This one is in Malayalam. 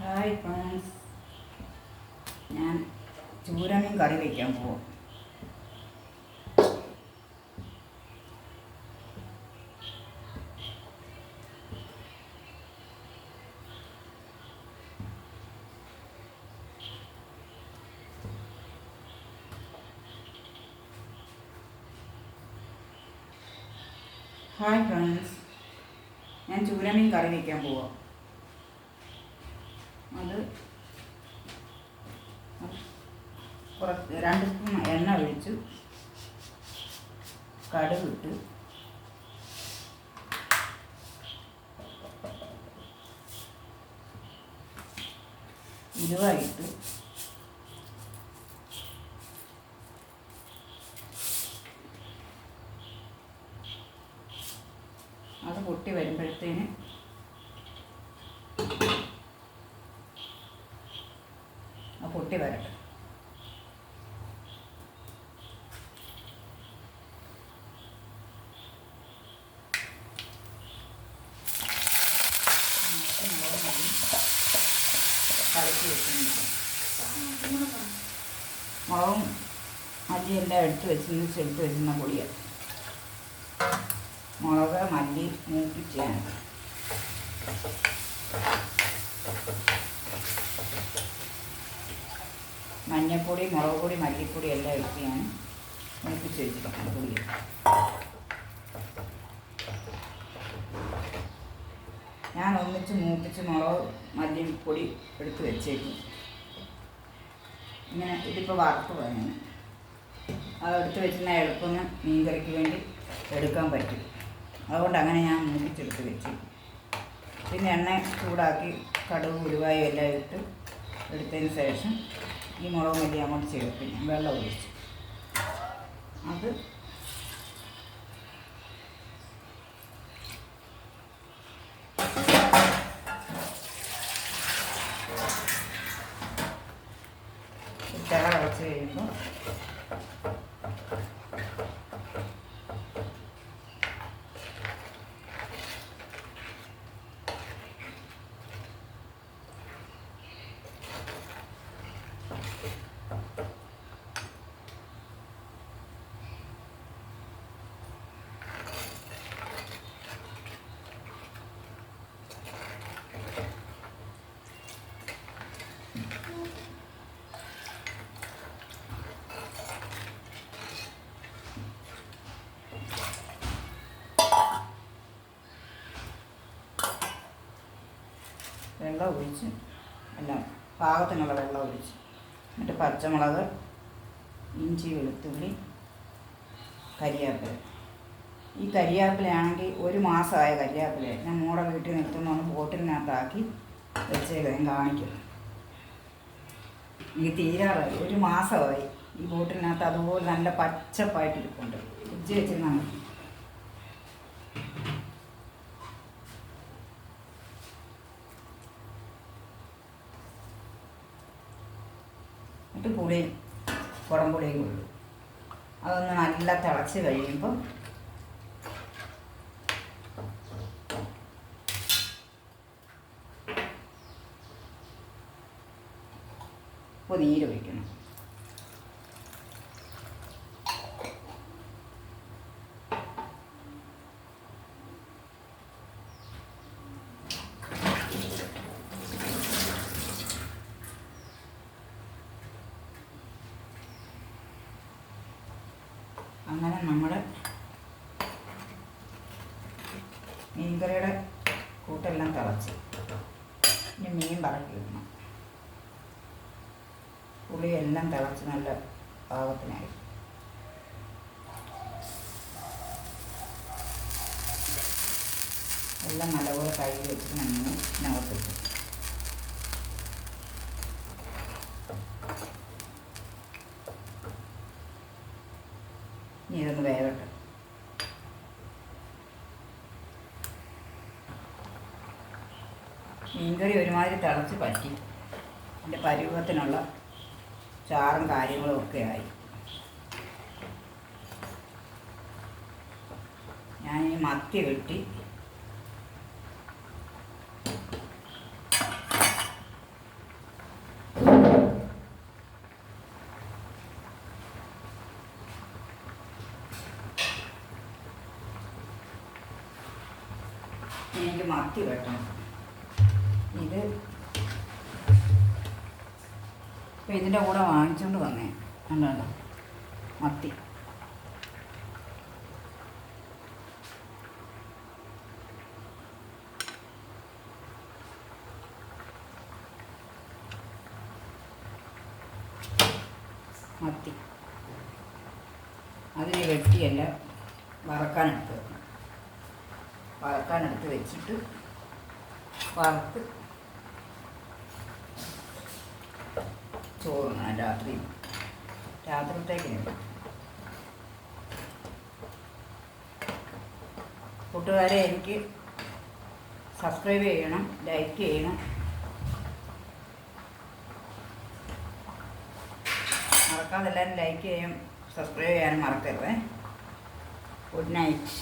ഹായ് ഫ്രണ്ട്സ് ഞാൻ ചൂരമീൻ കറി വയ്ക്കാൻ പോവാം. ഹായ് ഫ്രണ്ട്സ് ഞാൻ ചൂരമീൻ കറി വയ്ക്കാൻ പോവാം അത് കുറച്ച് രണ്ട് സ്പൂൺ എണ്ണ ഒഴിച്ചു. കടുക് ഇട്ട് ഉലുവ അത് പൊട്ടി വരുമ്പോഴത്തേന് പൊട്ടി വരട്ടെ എന്നിട്ട് മുളക് പൊടി കലക്കി വെച്ചിട്ടുണ്ട്. മുളകും മല്ലിയെല്ലാം എടുത്ത് വെച്ചിരുന്ന് ചെടുത്ത് വെച്ചിരുന്ന പൊടിയാണ് മുളക് മല്ലി മൂപ്പിച്ചാണ് മഞ്ഞൾപ്പൊടി മുളക് പൊടി മല്ലിപ്പൊടി എല്ലാം ഇട്ട് ഞാൻ മൂപ്പിച്ച് വെച്ചിട്ടുണ്ട് പൊടി ഞാൻ ഒന്നിച്ച് മൂപ്പിച്ച് മുളക് മല്ലിപ്പൊടി എടുത്ത് വെച്ചേക്കും. ഇങ്ങനെ ഇതിപ്പോൾ വറുത്ത് പോയാണ് അത് എടുത്ത് വെച്ചിരുന്ന എളുപ്പം മീൻ കറിക്ക് വേണ്ടി എടുക്കാൻ പറ്റും. അതുകൊണ്ട് അങ്ങനെ ഞാൻ മൂപ്പിച്ചെടുത്ത് വെച്ചു. പിന്നെ എണ്ണ ചൂടാക്കി കടുക് ഉരുവായും എല്ലാം ഇട്ട് എടുത്തതിന് ശേഷം ഈ മുളക് മല്ലി അങ്ങോട്ട് ചേർത്ത് ഞാൻ വെള്ളം ഒഴിച്ചു. അത് തിള വെച്ച് കഴിയുമ്പോൾ വെള്ളം ഒഴിച്ച് എല്ലാം പാകത്തിനുള്ള വെള്ളം ഒഴിച്ച്. എന്നിട്ട് പച്ചമുളക് ഇഞ്ചി വെളുത്തുള്ളി കരിയാപ്പില. ഈ കരിയാപ്പിലയാണെങ്കിൽ ഒരു മാസമായ കരിയാപ്പില ഞാൻ മോടെ വീട്ടിൽ നിർത്തുന്ന ബോട്ടിലിനകത്താക്കി വെച്ചേക്കാം ഞാൻ കാണിക്കും. എനിക്ക് തീരാറായി. ഒരു മാസമായി ഈ ബോട്ടിലിനകത്ത് അതുപോലെ നല്ല പച്ചപ്പായിട്ട് ഇരിപ്പുണ്ട് ഫ്രിഡ്ജ് വെച്ചിരുന്നാൽ എന്നിട്ട് പുളി കുടംപുളിയും കൊള്ളു അതൊന്ന് നല്ല തിളച്ച് കഴിയുമ്പോൾ ഇപ്പോൾ നീര് അങ്ങനെ നമ്മുടെ മീൻകറിയുടെ കൂട്ടെല്ലാം തിളച്ച്. ഇനി മീൻ പറക്കി വെക്കണം പുളിയെല്ലാം തിളച്ച് നല്ല പാകത്തിനായി. എല്ലാം നല്ലപോലെ കൈ വെച്ചിട്ട് നമ്മൾ ഇതിനകത്തിട്ടു. ഇതൊന്ന് വേവട്ടെ. മീൻകറി ഒരുമാതിരി തിളച്ച് പറ്റി. എന്റെ പരുവത്തിനുള്ള ചാറും കാര്യങ്ങളും ഒക്കെ ആയി. ഞാൻ ഈ മത്തി വെട്ടി മത്തി വെട്ടണം ഇത് ഇപ്പം ഇതിന്റെ കൂടെ വാങ്ങിച്ചുകൊണ്ട് വന്നേ. കണ്ടോ? മത്തി. മത്തി. അതിനെ വെട്ടിയല്ല വറക്കാനെടുത്ത് വെക്കണം. വറക്കാനെടുത്ത് വെച്ചിട്ട് വറുത്ത് ചോറ് ഞാൻ രാത്രി രാത്രിത്തേക്ക് കൂട്ടുകാരെ എനിക്ക് സബ്സ്ക്രൈബ് ചെയ്യണം ലൈക്ക് ചെയ്യണം. മറക്കാതെ എല്ലാവരും ലൈക്ക് ചെയ്യാൻ സബ്സ്ക്രൈബ് ചെയ്യാനും മറക്കരുത്. Good night.